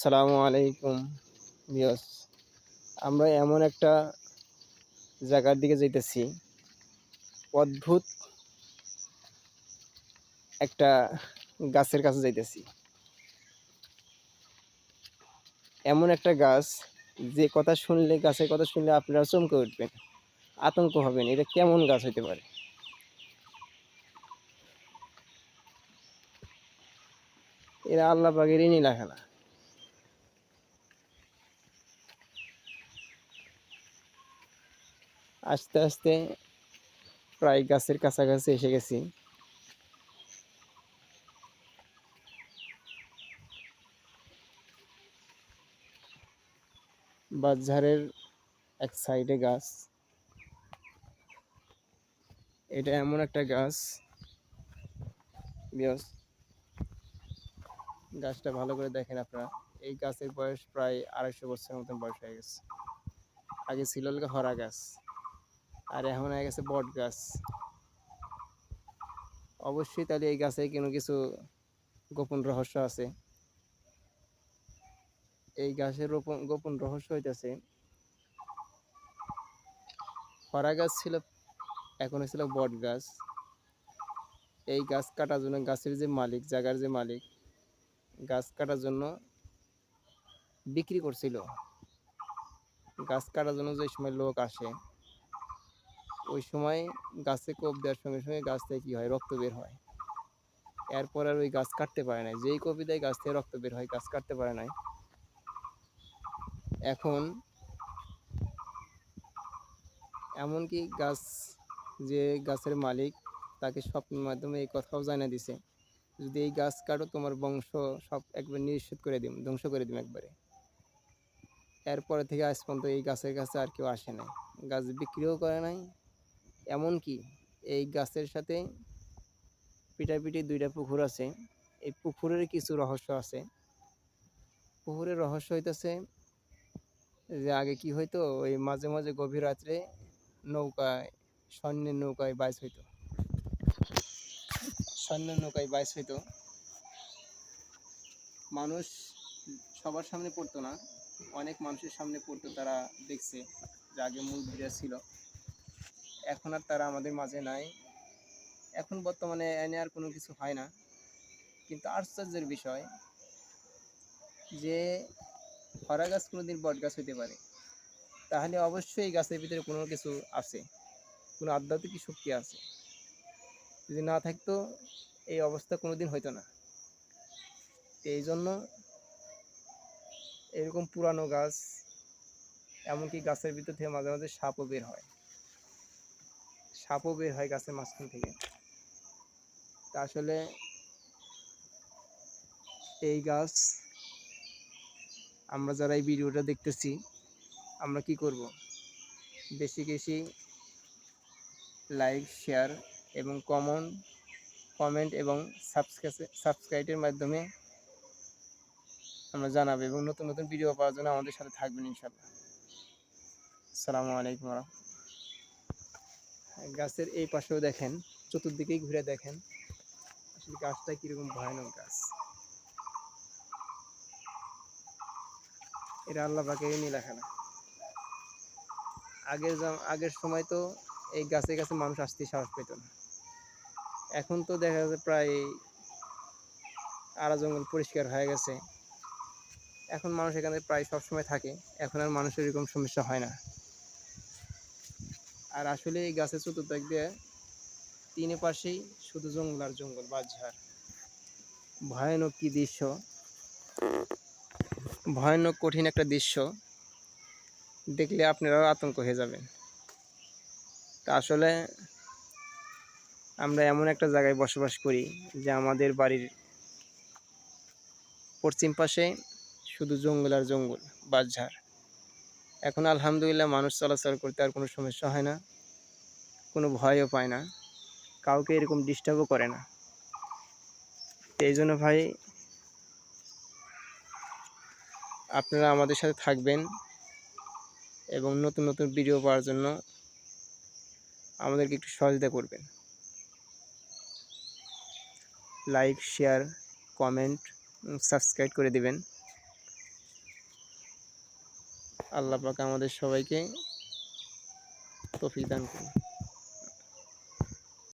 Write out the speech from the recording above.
সালামু আলাইকুম বিয়স আমরা এমন একটা জায়গার দিকে যাইতেছি। অদ্ভুত একটা গাছের কাছে যাইতেছি। এমন একটা গাছ, যে কথা শুনলে, গাছের কথা শুনলে আপনারা চমকে উঠবেন। আতঙ্ক হবেন, এটা কেমন গাছ হইতে পারে? এরা আল্লাহ পাকেরই নীলা খেলা আস্তে আস্তে প্রায় গাছের কাছাকাছি এসে গেছি। বাজারের এক সাইডে গাছ। এটা এমন একটা গাছ। গাছটা ভালো করে দেখেন আপনারা। এই গাছের বয়স প্রায় আড়াইশো বছরের মতন বয়স হয়ে গেছে। আগে ছিল হরা গাছ। আর এখন হয়ে গেছে বট গাছ। অবশ্যই তাহলে এই গাছে কোনো কিছু গোপন রহস্য আছে? এই গাছের গোপন রহস্য হইতেছে হরা গাছ ছিল, এখন ছিল বট গাছ। এই গাছ কাটার জন্য গাছের যে মালিক, জায়গার যে মালিক, গাছ কাটার জন্য বিক্রি করছিল। গাছ কাটার জন্য যে সময় লোক আসে ওই সময় গাছে কোপ দেওয়ার সঙ্গে সঙ্গে গাছ থেকে কী হয়? রক্ত বের হয়। এরপর আর ওই গাছ কাটতে পারে না যেই কপি দেয়, গাছ থেকে রক্ত বের হয়, গাছ কাটতে পারে না এখন এমনকি গাছ যে গাছের মালিক, তাকে স্বপ্নের মাধ্যমে এই কথাও জানিয়ে দিছে, যদি এই গাছ কাটো, তোমার বংশ সব একবার নিঃশেষ করে দিম, ধ্বংস করে দিম একবারে। এরপরে থেকে আজ পর্যন্ত এই গাছের কাছে আর কেউ আসে নাই। গাছ বিক্রিও করে নাই এমনকি এই গাছের সাথে পিটাপিটি দুইটা পুকুর আছে। এই পুকুরের কিছু রহস্য আছে। পুকুরের রহস্য হইতেছে যে আগে কি হইতো? ওই মাঝে মাঝে গভীর রাত্রে নৌকায়, স্বর্ণের নৌকায় বাইস হইতো। স্বর্ণের নৌকায় বাইস হইতো। মানুষ সবার সামনে পড়তো না। অনেক মানুষের সামনে পড়তো, তারা দেখছে যে আগে মূল ছিল। এখন আর তারা আমাদের মাঝে নাই। এখন বর্তমানে এনে আর কোনো কিছু হয় না। কিন্তু আশ্চর্যের বিষয় যে হরা গাছ কোনোদিন বট গাছ হইতে পারে। তাহলে অবশ্যই এই গাছের ভিতরে কোনো কিছু আছে। কোনো আধ্যাত্মিক শক্তি আছে। যদি না থাকতো এই অবস্থা কোনোদিন হইতো না। এই জন্য এরকম পুরানো গাছ, এমনকি গাছের ভিতর থেকে মাঝে মাঝে সাপও বের হয়। সাপও বের হয় গাছের মাঝখান থেকে। তা আসলে এই গাছ আমরা যারা এই ভিডিওটা দেখতেছি, আমরা কি করব? বেশি বেশি লাইক শেয়ার এবং কমন কমেন্ট এবং সাবস্ক্রাইবের মাধ্যমে আমরা জানাব এবং নতুন নতুন ভিডিও পাওয়ার জন্য আমাদের সাথে থাকবেন ইনশাল্লাহ আসসালামু আলাইকুম গাছের এই পাশেও দেখেন, চতুর্দিকেই ঘুরে দেখেন, আসলে গাছটা কীরকম ভয়ানক গাছ। এটা আল্লাহ পাকে নীলা খেলা আগের আগের সময় তো এই গাছে গাছে মানুষ আসতে সাহস পেত না। এখন তো দেখা যাচ্ছে প্রায় আড়া জঙ্গল পরিষ্কার হয়ে গেছে। এখন মানুষ এখানে প্রায় সব সময় থাকে, এখন আর মানুষের এরকম সমস্যা হয় না। আর আসলে এই গাছের চতুর্দিক দিয়ে তিনে পাশেই শুধু জঙ্গল আর জঙ্গল বাঝার ভয়ানক কি দৃশ্য? ভয়ানক কঠিন একটা দৃশ্য। দেখলে আপনারাও আতঙ্ক হয়ে যাবেন। তা আসলে আমরা এমন একটা জায়গায় বসবাস করি যে আমাদের বাড়ির পশ্চিম পাশে শুধু জঙ্গল আর জঙ্গল বাঁশঝাড় এখন আলহামদুলিল্লাহ মানুষ চলাচল করতে আর কোনো সমস্যা হয় না। কোনো ভয়ও পায় না। কাউকে এরকম ডিস্টার্বও করে না। এই জন্য ভাই, আপনারা আমাদের সাথে থাকবেন এবং নতুন নতুন ভিডিও পাওয়ার জন্য আমাদেরকে একটু সহযোগিতা করবেন। লাইক শেয়ার কমেন্ট সাবস্ক্রাইব করে দিবেন। আল্লাহ পাক আমাদের সবাইকে তৌফিক দান করুন।